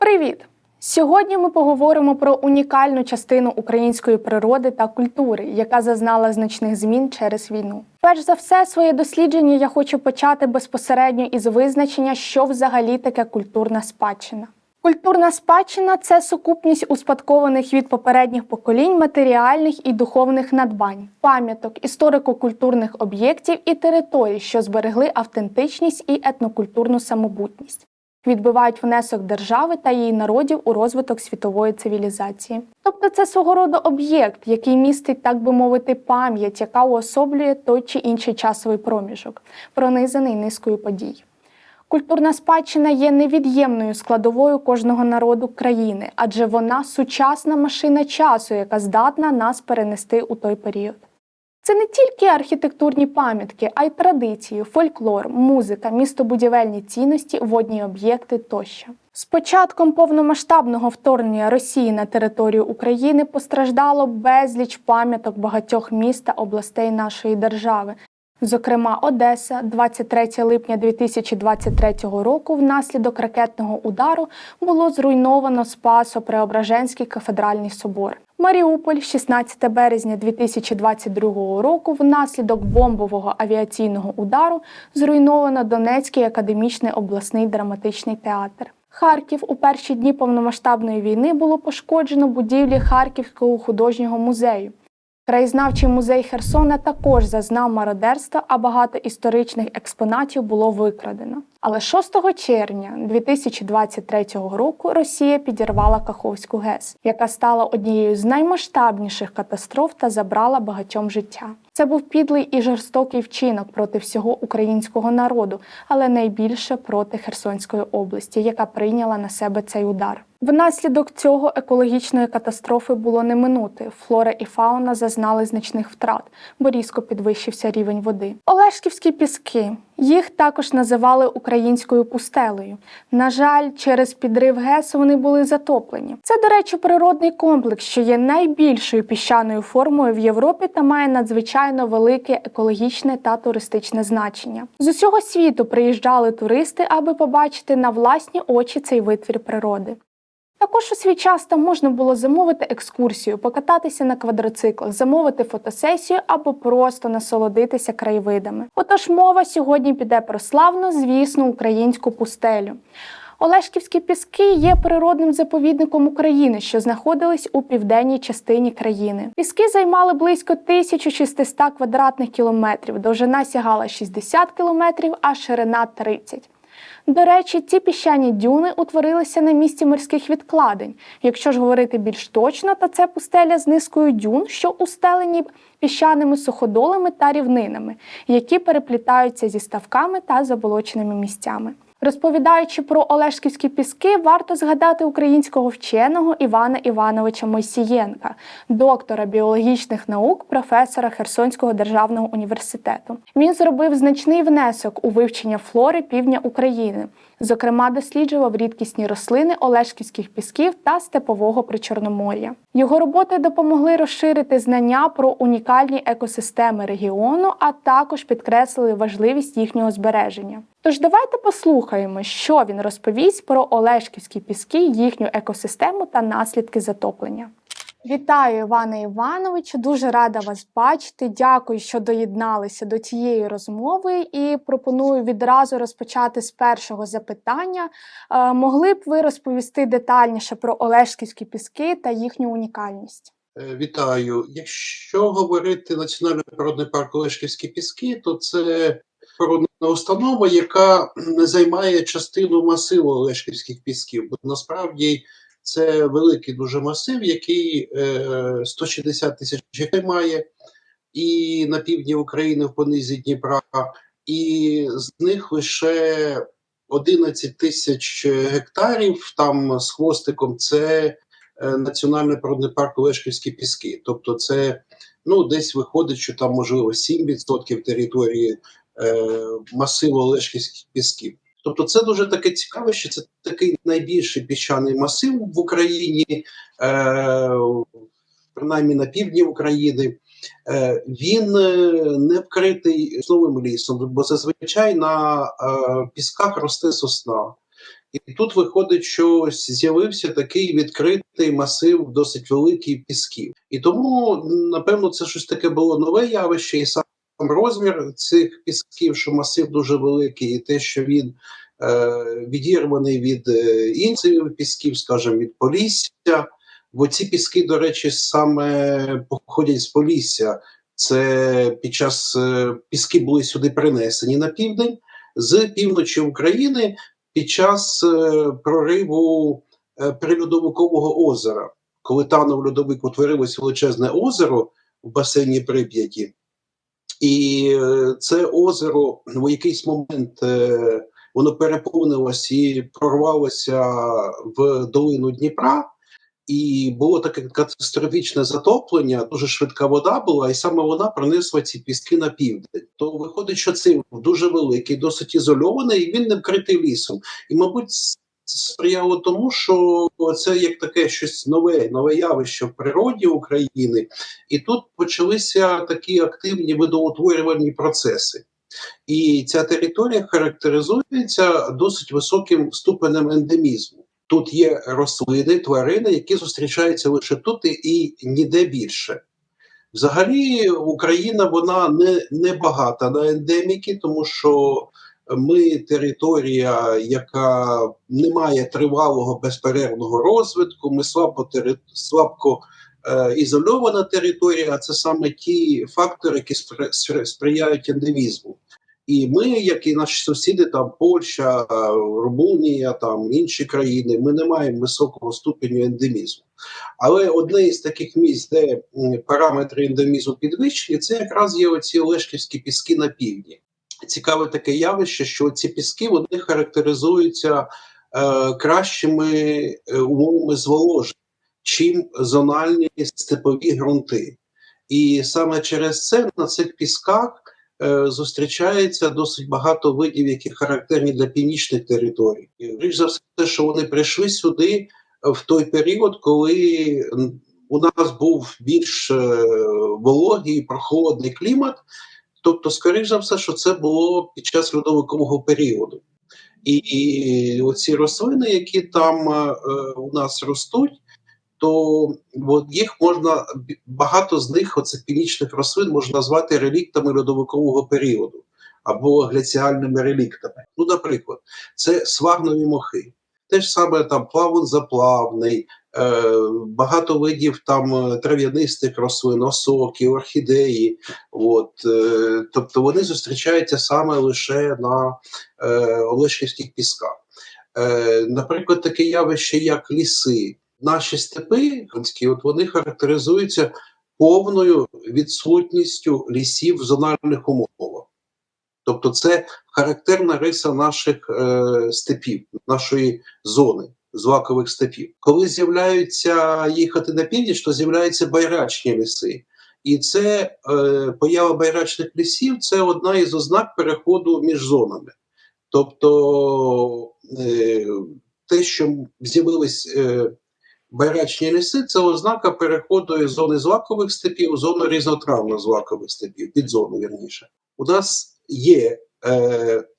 Привіт! Сьогодні ми поговоримо про унікальну частину української природи та культури, яка зазнала значних змін через війну. Перш за все, своє дослідження я хочу почати безпосередньо із визначення, що взагалі таке культурна спадщина. Культурна спадщина це сукупність успадкованих від попередніх поколінь матеріальних і духовних надбань, пам'яток, історико-культурних об'єктів і територій, що зберегли автентичність і етнокультурну самобутність відбивають внесок держави та її народів у розвиток світової цивілізації. Тобто це свого роду об'єкт, який містить, так би мовити, пам'ять, яка уособлює той чи інший часовий проміжок, пронизаний низкою подій. Культурна спадщина є невід'ємною складовою кожного народу країни, адже вона сучасна машина часу, яка здатна нас перенести у той період. Це не тільки архітектурні пам'ятки, а й традиції, фольклор, музика, містобудівельні цінності, водні об'єкти тощо. З початком повномасштабного вторгнення Росії на територію України постраждало безліч пам'яток багатьох міст та областей нашої держави. Зокрема, Одеса, 23 липня 2023 року, внаслідок ракетного удару було зруйновано Спасо-Преображенський кафедральний собор. Маріуполь, 16 березня 2022 року, внаслідок бомбового авіаційного удару зруйновано Донецький академічний обласний драматичний театр. Харків у перші дні повномасштабної війни було пошкоджено будівлі Харківського художнього музею. Краєзнавчий музей Херсона також зазнав мародерства, а багато історичних експонатів було викрадено. Але 6 червня 2023 року Росія підірвала Каховську ГЕС, яка стала однією з наймасштабніших катастроф та забрала багатьом життя. Це був підлий і жорстокий вчинок проти всього українського народу, але найбільше проти Херсонської області, яка прийняла на себе цей удар. Внаслідок цього екологічної катастрофи було не минути. Флора і фауна зазнали значних втрат, бо різко підвищився рівень води. Олешківські піски їх також називали українською пустелею. На жаль, через підрив ГЕС вони були затоплені. Це, до речі, природний комплекс, що є найбільшою піщаною формою в Європі та має надзвичайно велике екологічне та туристичне значення. З усього світу приїжджали туристи, аби побачити на власні очі цей витвір природи. Також у свій час там можна було замовити екскурсію, покататися на квадроциклах, замовити фотосесію або просто насолодитися краєвидами. Отож, мова сьогодні піде про славну, звісну українську пустелю. Олешківські піски є природним заповідником України, що знаходились у південній частині країни. Піски займали близько 1600 квадратних кілометрів, довжина сягала 60 кілометрів, а ширина 30. До речі, ці піщані дюни утворилися на місці морських відкладень. Якщо ж говорити більш точно, то це пустеля з низкою дюн, що устелені піщаними суходолами та рівнинами, які переплітаються зі ставками та заболоченими місцями. Розповідаючи про Олешківські піски, варто згадати українського вченого Івана Івановича Мойсієнка, доктора біологічних наук, професора Херсонського державного університету. Він зробив значний внесок у вивчення флори півдня України. Зокрема, досліджував рідкісні рослини Олешківських пісків та степового причорномор'я. Його роботи допомогли розширити знання про унікальні екосистеми регіону, а також підкреслили важливість їхнього збереження. Тож давайте послухаємо, що він розповість про Олешківські піски, їхню екосистему та наслідки затоплення. Вітаю, Іване Івановичу. Дуже рада вас бачити. Дякую, що доєдналися до цієї розмови, і пропоную відразу розпочати з першого запитання. Е, могли б ви розповісти детальніше про Олешківські піски та їхню унікальність? Е, Вітаю. Якщо говорити Національний природний парк Олешківські піски, то це природна установа, яка займає частину масиву Олешківських пісків. Бо насправді це великий дуже масив, який е, 160 тисяч гектарів має, і на півдні України в понизі Дніпра, і з них лише 11 тисяч гектарів там з хвостиком це е, Національний природний парк Олешківські піски. Тобто, це ну, десь виходить, що там можливо 7% території е, масиву Олешківських пісків. Тобто, це дуже таке цікаве, що це такий найбільший піщаний масив в Україні, е, принаймні на півдні України. Е, він е, не вкритий сосновим лісом, бо зазвичай на е, пісках росте сосна. І тут виходить, що з'явився такий відкритий масив, досить великий пісків. І тому, напевно, це щось таке було нове явище, і сам розмір цих пісків, що масив дуже великий, і те, що він е, відірваний від е, інших пісків, скажімо, від Полісся. Бо ці піски, до речі, саме походять з Полісся. Це під час е, піски були сюди принесені на південь з півночі України під час е, прориву прильодовикового озера, коли танув льодовик утворилось величезне озеро в басейні Прип'яті, і е, це озеро в якийсь момент е, воно переповнилось і прорвалося в долину Дніпра. І було таке катастрофічне затоплення, дуже швидка вода була, і саме вона принесла ці піски на південь. То виходить, що цей дуже великий, досить ізольований, і він не вкритий лісом. І, мабуть, це сприяло тому, що це як таке щось нове, нове явище в природі України, і тут почалися такі активні видоутворювальні процеси. І ця територія характеризується досить високим ступенем ендемізму. Тут є рослини, тварини, які зустрічаються лише тут і, ніде більше. Взагалі, Україна вона не, не багата на ендеміки, тому що ми територія, яка не має тривалого безперервного розвитку, ми слабо, тери, слабко е, ізольована територія, а це саме ті фактори, які спри, спри- сприяють ендемізму. І ми, як і наші сусіди, там Польща, Румунія, там інші країни, ми не маємо високого ступеню ендемізму. Але одне із таких місць, де параметри ендемізму підвищені, це якраз є оці Олешківські піски на півдні. Цікаве таке явище, що ці піски вони характеризуються е, кращими е, умовами зволоження, чим зональні степові ґрунти. І саме через це на цих пісках е, зустрічається досить багато видів, які характерні для північних територій. Річ за все, що вони прийшли сюди в той період, коли у нас був більш е, вологий прохолодний клімат. Тобто, скоріш за все, що це було під час льодовикового періоду. І, і оці рослини, які там е, у нас ростуть, то от їх можна багато з них, оцих північних рослин, можна назвати реліктами льодовикового періоду або гліціальними реліктами. Ну, наприклад, це свагнові мохи. Те ж саме там плавун заплавний, е, багато видів там е, трав'янистих рослин, осоки, орхідеї. От, е, тобто вони зустрічаються саме лише на е, Олешківських пісках. Е, наприклад, таке явище, як ліси. Наші степи, от вони характеризуються повною відсутністю лісів в зональних умовах. Тобто, це характерна риса наших е, степів, нашої зони злакових степів. Коли з'являються їхати на північ, то з'являються байрачні ліси. І це е, поява байрачних лісів це одна із ознак переходу між зонами. Тобто е, те, що з'явились е, байрачні ліси, це ознака переходу із зони злакових степів у зону різнотравно-злакових степів, під зону вірніше. У нас є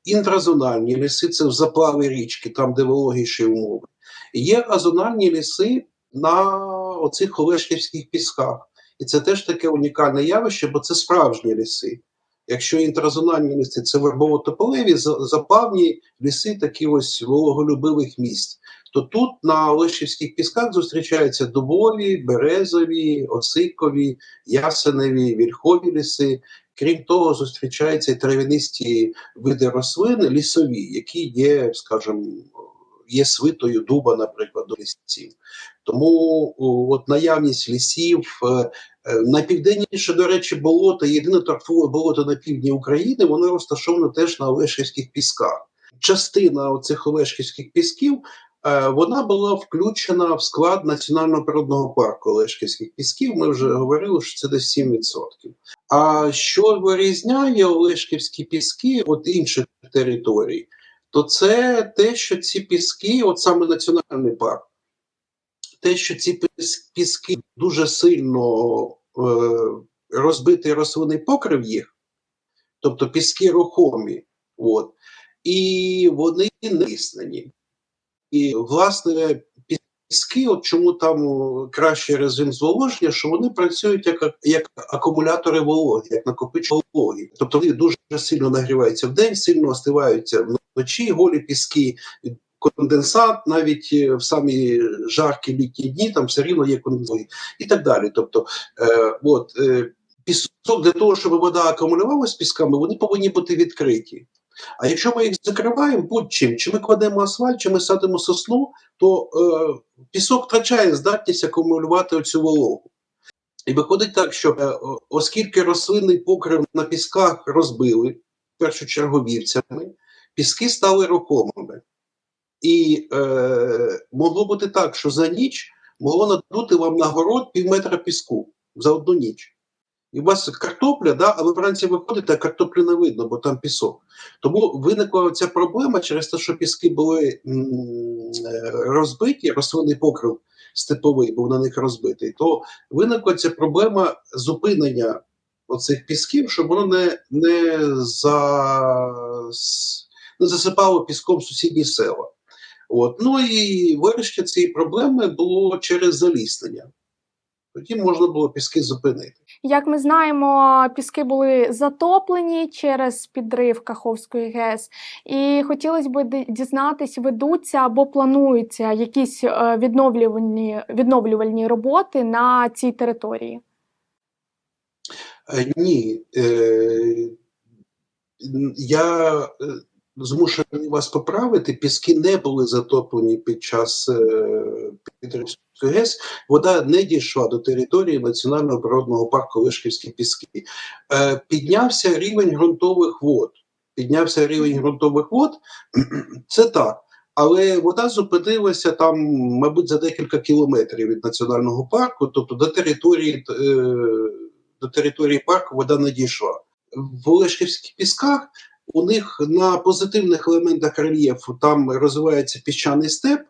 інтразональні ліси, це в заплави річки, там, де вологіші умови. Є азональні ліси на оцих Олешківських пісках. І це теж таке унікальне явище, бо це справжні ліси. Якщо інтразональні ліси це вербово-тополеві, за- заплавні ліси такі ось вологолюбивих місць, то тут на Олешківських пісках зустрічаються дубові, березові, осикові, ясеневі, вільхові ліси. Крім того, зустрічаються і трав'янисті види рослин, лісові, які є, скажімо, є свитою дуба, наприклад, до лісів. Тому от наявність лісів, е, е, найпівденніше, до речі, болото, єдине торфове болото на півдні України, воно розташоване теж на Олешківських пісках. Частина оцих Олешківських пісків е, вона була включена в склад Національного природного парку Олешківських пісків. Ми вже говорили, що це десь 7%. А що вирізняє Олешківські піски від інших територій? То це те, що ці піски, от саме національний парк, те, що ці піски дуже сильно е, розбитий рослинний покрив їх, тобто піски рухомі, от, і вони не ліснені. і, власне, піски, от чому там о, кращий режим зволоження, що вони працюють як, як акумулятори вологи, як накопичувач вологи. Тобто вони дуже сильно нагріваються в день, сильно остиваються вночі, голі піски, конденсат, навіть е, в самі жаркі літні дні там все рівно є конденсат і так далі. Тобто, е, от, е, пісок для того, щоб вода акумулювалася пісками, вони повинні бути відкриті. А якщо ми їх закриваємо будь-чим, чи ми кладемо асфальт, чи ми садимо сосну, то е, пісок втрачає здатність акумулювати оцю вологу. І виходить так, що е, оскільки рослинний покрив на пісках розбили, в першу чергу вівцями, піски стали рухомими. І е, могло бути так, що за ніч могло надути вам на город пів метра піску за одну ніч. І у вас картопля, да, а ви вранці виходите, а картоплю не видно, бо там пісок. Тому виникла ця проблема через те, що піски були розбиті, рослинний покрив степовий був на них розбитий, то виникла ця проблема зупинення оцих пісків, щоб воно не, не, за, не засипало піском сусідні села. От. Ну і вирішення цієї проблеми було через заліснення. Тоді можна було піски зупинити. Як ми знаємо, піски були затоплені через підрив Каховської ГЕС, і хотілося б дізнатись, ведуться або плануються якісь е, відновлювальні, відновлювальні роботи на цій території. Е, Ні. Е, я змушений вас поправити. Піски не були затоплені під час е, Підривської ГЕС. Вода не дійшла до території Національного природного парку Лишківські піски. Е, піднявся рівень ґрунтових вод. Піднявся рівень ґрунтових вод. Це так. Але вода зупинилася там, мабуть, за декілька кілометрів від національного парку, тобто до території, е, до території парку вода не дійшла. В Олешківських пісках у них на позитивних елементах рельєфу там розвивається піщаний степ,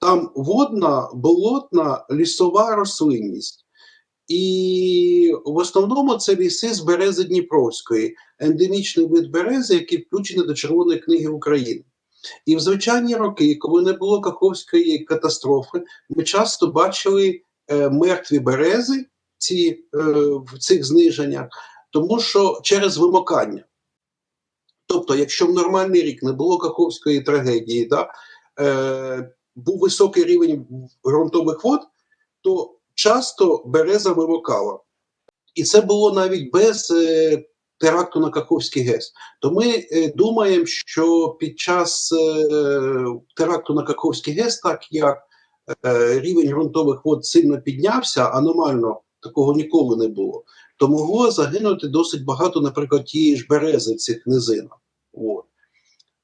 там водна, болотна, лісова рослинність. І в основному це ліси з берези Дніпровської, ендемічний вид берези, який включений до Червоної книги України. І в звичайні роки, коли не було Каховської катастрофи, ми часто бачили е, мертві берези ці, е, в цих зниженнях, тому що через вимокання. Тобто, якщо в нормальний рік не було Каховської трагедії, да, е, був високий рівень ґрунтових вод, то часто береза вимокала. І це було навіть без е, теракту на Каховський ГЕС. То ми е, думаємо, що під час е, теракту на Каховський ГЕС, так як е, рівень ґрунтових вод сильно піднявся, аномально такого ніколи не було, то могло загинути досить багато, наприклад, тієї ж берези в цих низинах. От.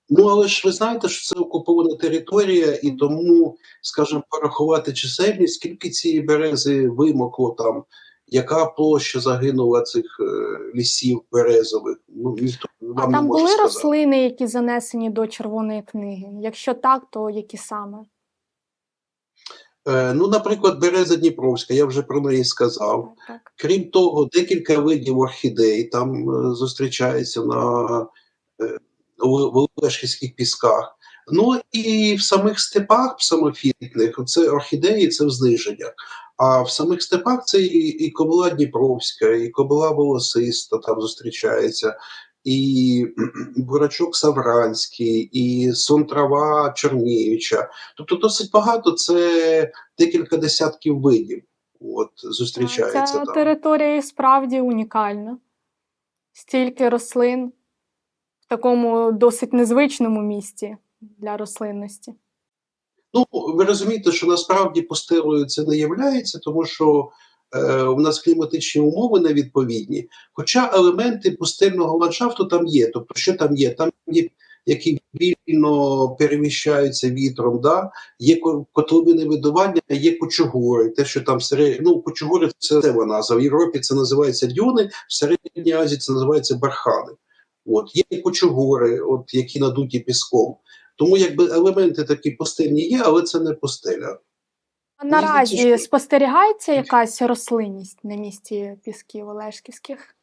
Ну, але ж ви знаєте, що це окупована територія, і тому, скажімо, порахувати чисельність, скільки цієї берези вимокло там, яка площа загинула цих е, лісів березових, ну ніхто А вам не там може були сказати. рослини, які занесені до червоної книги? Якщо так, то які саме? Е, ну, наприклад, береза Дніпровська, я вже про неї сказав. Крім того, декілька видів орхідей там е, зустрічається на е, Олешківських пісках. Ну і в самих степах самофітних це орхідеї, це в зниженнях. А в самих степах це і, і кобила Дніпровська, і кобила волосиста там зустрічається, і бурачок Савранський, і сонтрава Чернігівича. Тобто досить багато це декілька десятків видів. От зустрічається Ця там. територія справді унікальна. Стільки рослин в такому досить незвичному місці для рослинності. Ну, ви розумієте, що насправді пустелою це не являється, тому що у нас кліматичні умови невідповідні. Хоча елементи пустельного ландшафту там є. Тобто, що там є? Там є які вільно переміщаються вітром, да? є котловини видування, є кучугури. Те, що там серед... ну, кучугури це назва назва. В Європі це називається дюни, в Середній Азії це називається бархани. От є кучугури, от які надуті піском. Тому якби елементи такі пустельні є, але це не пустеля. Наразі спостерігається якась рослинність на місці пісків Олешківських?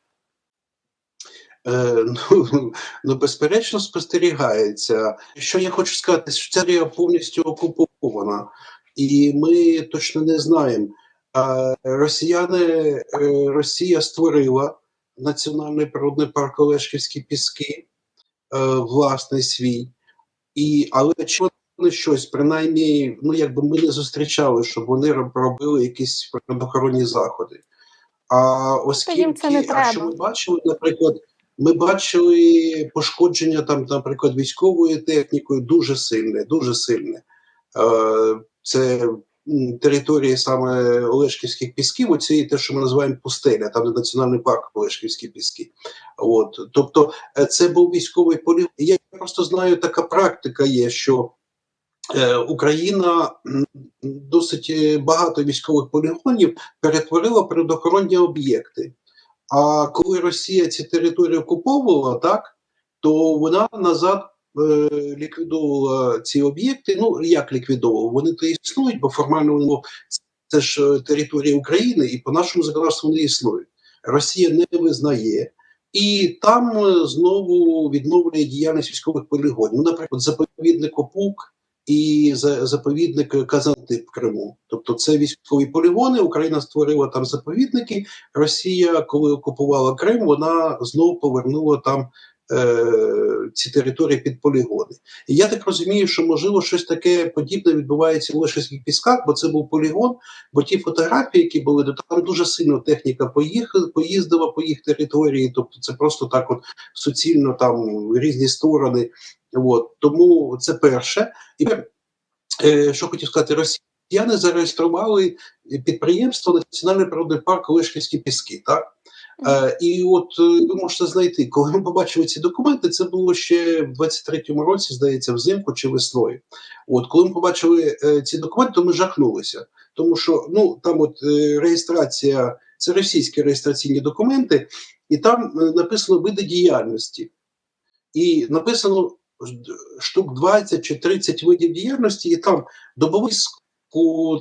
Е, ну, ну, безперечно, спостерігається. Що я хочу сказати, що ця повністю окупована, і ми точно не знаємо. Росіяни, е, Росія створила Національний природний парк Олешківські Піски, е, власний свій. І, але чи щось, принаймні, ну якби ми не зустрічали, щоб вони роб- робили якісь природоохоронні заходи. А оскільки не а що ми бачили, наприклад, ми бачили пошкодження там, наприклад, військовою технікою дуже сильне, дуже сильне. Е, це території саме Олешківських пісків, оці те, що ми називаємо пустеля, там де національний парк Олешківські піски. От, тобто, е, це був військовий полігон. Я просто знаю, така практика є, що Україна досить е, багато військових полігонів перетворила в природоохоронні об'єкти. А коли Росія ці території окуповувала, так то вона назад е, ліквідовувала ці об'єкти. Ну як ліквідовувала? Вони то існують, бо формально це ж е, територія України, і по нашому законодавству вони існують. Росія не визнає. І там е, знову відновлює діяльність військових полігонів. Ну, наприклад, заповідник Опук і за- заповідник Казантип в Криму. Тобто це військові полігони. Україна створила там заповідники. Росія, коли окупувала Крим, вона знову повернула там е, ці території під полігони. І я так розумію, що можливо щось таке подібне відбувається в Лешевських пісках, бо це був полігон. Бо ті фотографії, які були, там дуже сильно техніка поїхала, поїздила по їх території. Тобто, це просто так, от суцільно там різні сторони. От тому це перше. І е, що хотів сказати, росіяни зареєстрували підприємство Національний природний парк Олешківські піски. Так Е, і от е, ви можете знайти, коли ми побачили ці документи, це було ще в 23-му році, здається, взимку чи весною. От коли ми побачили е, ці документи, то ми жахнулися, тому що ну там от е, реєстрація, це російські реєстраційні документи, і там е, написано види діяльності, і написано штук 20 чи 30 видів діяльності, і там добовий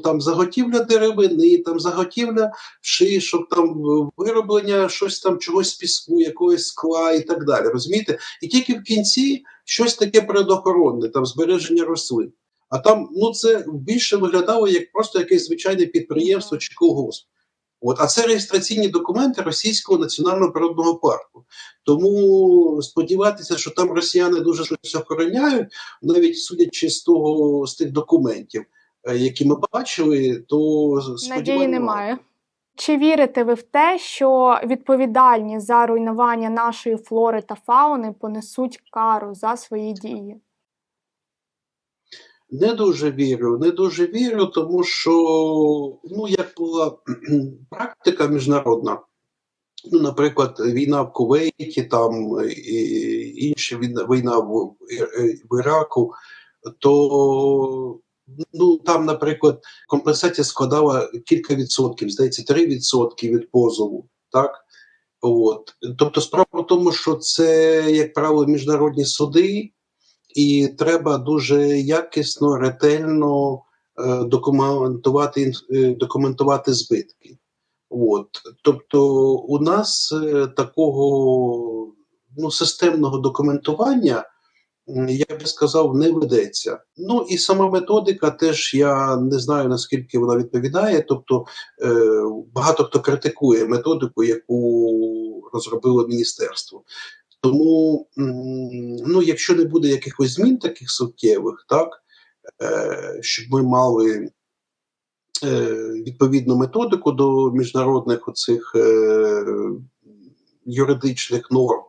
там заготівля деревини, там заготівля шишок, там вироблення щось там чогось піску, якогось скла і так далі. Розумієте? І тільки в кінці щось таке природоохоронне, там збереження рослин. А там ну це більше виглядало як просто якесь звичайне підприємство чи колгосп. От, а це реєстраційні документи Російського національного природного парку. Тому сподіватися, що там росіяни дуже щось охороняють, навіть судячи з того з тих документів, які ми бачили, то Надії немає. Чи вірите ви в те, що відповідальність за руйнування нашої флори та фауни понесуть кару за свої дії? Не дуже вірю, не дуже вірю, тому що ну як була практика міжнародна. Ну, наприклад, війна в Кувейті, там е, і інша війна, війна е, в Іраку, то ну там, наприклад, компенсація складала кілька відсотків, здається, 3 відсотки від позову. Так? От. Тобто, справа в тому, що це, як правило, міжнародні суди, і треба дуже якісно, ретельно е, документувати, е, документувати збитки. От. Тобто, у нас е, такого ну, системного документування, я би сказав, не ведеться. Ну і сама методика теж я не знаю наскільки вона відповідає. Тобто е, багато хто критикує методику, яку розробило міністерство. Тому, ну, якщо не буде якихось змін таких суттєвих, так, е, щоб ми мали е, відповідну методику до міжнародних оцих юридичних норм,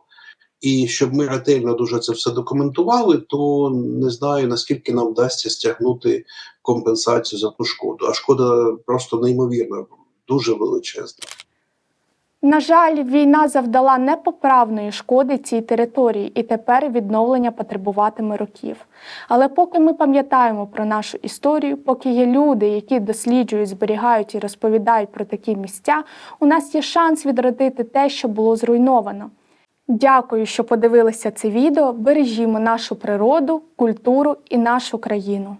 і щоб ми ретельно дуже це все документували, то не знаю наскільки нам вдасться стягнути компенсацію за ту шкоду. А шкода просто неймовірна, дуже величезна. На жаль, війна завдала непоправної шкоди цій території, і тепер відновлення потребуватиме років. Але поки ми пам'ятаємо про нашу історію, поки є люди, які досліджують, зберігають і розповідають про такі місця, у нас є шанс відродити те, що було зруйновано. Дякую, що подивилися це відео. Бережімо нашу природу, культуру і нашу країну.